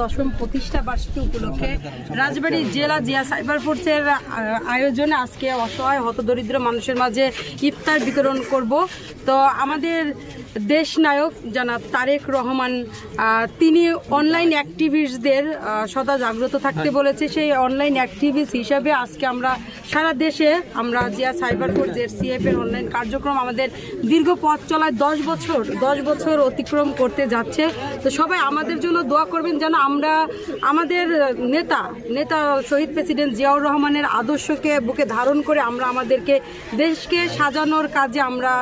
দশম প্রতিষ্ঠা বার্ষিকী উপলক্ষে রাজবাড়ী জেলা জিয়া সাইবার ফোর্সের আয়োজনে আজকে অসহায় হতদরিদ্র মানুষের মাঝে ইফতার বিতরণ করব। তো আমাদের দেশ নায়ক জনাব তারেক রহমান তিনি অনলাইন অ্যাক্টিভিস্টদের সদা জাগ্রত থাকতে বলেছে। সেই অনলাইন অ্যাক্টিভিস্ট হিসাবে আজকে আমরা সারা দেশে আমরা জিয়া সাইবার ফোর্স এর অনলাইন কার্যক্রম আমাদের দীর্ঘ পথ চলায় দশ বছর দশ বছর অতিক্রম করতে যাচ্ছে। তো সবাই আমাদের জন্য দোয়া করবেন যেন আমরা আমাদের নেতা নেতা শহীদ প্রেসিডেন্ট জিয়াউর রহমানের আদর্শকে বুকে ধারণ করে আমরা আমাদেরকে দেশকে সাজানোর কাজে আমরা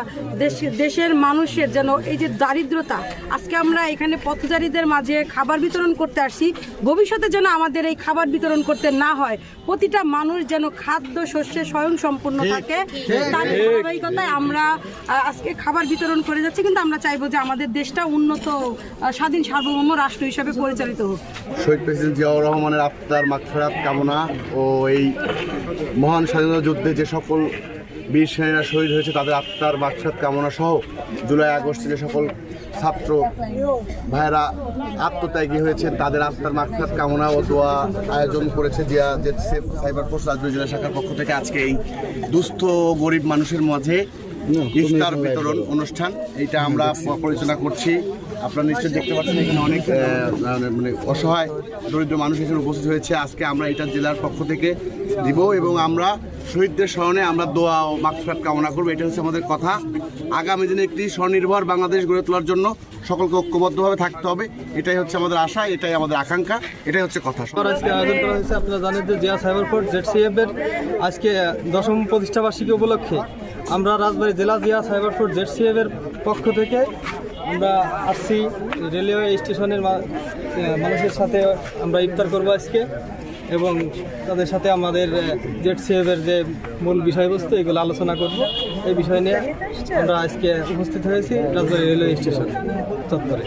দেশ দেশের মানুষের যেন এই যে দারিদ্রতা আজকে আমরা এখানে পথচারীদের মাঝে খাবার বিতরণ করতে আসছি। ভবিষ্যতে যেন আমাদের এই খাবার বিতরণ করতে না হয় প্রতিটা মানুষ যেন খাদ্য শস্যে স্বয়ং সম্পূর্ণ থাকে। তার ধারাবাহিকতায় আমরা আজকে খাবার বিতরণ করে যাচ্ছি কিন্তু আমরা চাইব যে আমাদের দেশটা উন্নত স্বাধীন সার্বভৌম রাষ্ট্র হিসাবে পরিচালিত হোক। শহীদ প্রেসিডেন্ট জিয়াউর রহমানের আত্মার মাগফেরাত কামনা ও এই মহান স্বাধীনতা যুদ্ধে যে সকল বীর সেনারা শহীদ হয়েছে, তাদের আত্মার বাচ্চাত কামনা সহ জুলাই আগস্টে যে সকল ছাত্র ভাইরা আত্মত্যাগী হয়েছেন, তাদের আত্মার মাক্ষাত কামনা ও দোয়া আয়োজন করেছে জিয়া যে সাইবার ফোর্স রাজবাড়ী জেলা শাখার পক্ষ থেকে আজকে এই দুস্থ গরিব মানুষের মাঝে ইফতার বিতরণ অনুষ্ঠান এইটা আমরা পরিচালনা করছি। আপনারা নিশ্চয়ই দেখতে পাচ্ছেন এখানে অনেক মানে অসহায় দরিদ্র মানুষ এখানে উপস্থিত হয়েছে। আজকে আমরা এটা জেলার পক্ষ থেকে দিব এবং আমরা শহীদদের স্মরণে আমরা দোয়া ও মাকফাত কামনা করব। এটা হচ্ছে আমাদের কথা। আগামী দিনে একটি স্বনির্ভর বাংলাদেশ গড়ে তোলার জন্য সকলকে ঐক্যবদ্ধভাবে থাকতে হবে। এটাই হচ্ছে আমাদের আশা এটাই আমাদের আকাঙ্ক্ষা এটাই হচ্ছে কথা। আজকে আয়োজন করা হয়েছে আপনারা জানেন যে জিয়া সাইবারফুড জেডসিএফ এর আজকে দশম প্রতিষ্ঠাবার্ষিকী উপলক্ষে আমরা রাজবাড়ী জেলা জিয়া সাইবার সাইবারফুড জেডসিএফ এর পক্ষ থেকে আমরা আসছি রেলওয়ে স্টেশনের মানুষের সাথে আমরা ইফতার করব আজকে এবং তাদের সাথে আমাদের জেডসিএফ এর যে মূল বিষয়বস্তু, এগুলো আলোচনা করব। এই বিষয় নিয়ে আমরা আজকে উপস্থিত হয়েছি রাজবাড়ী রেলওয়ে স্টেশন চত্বরে।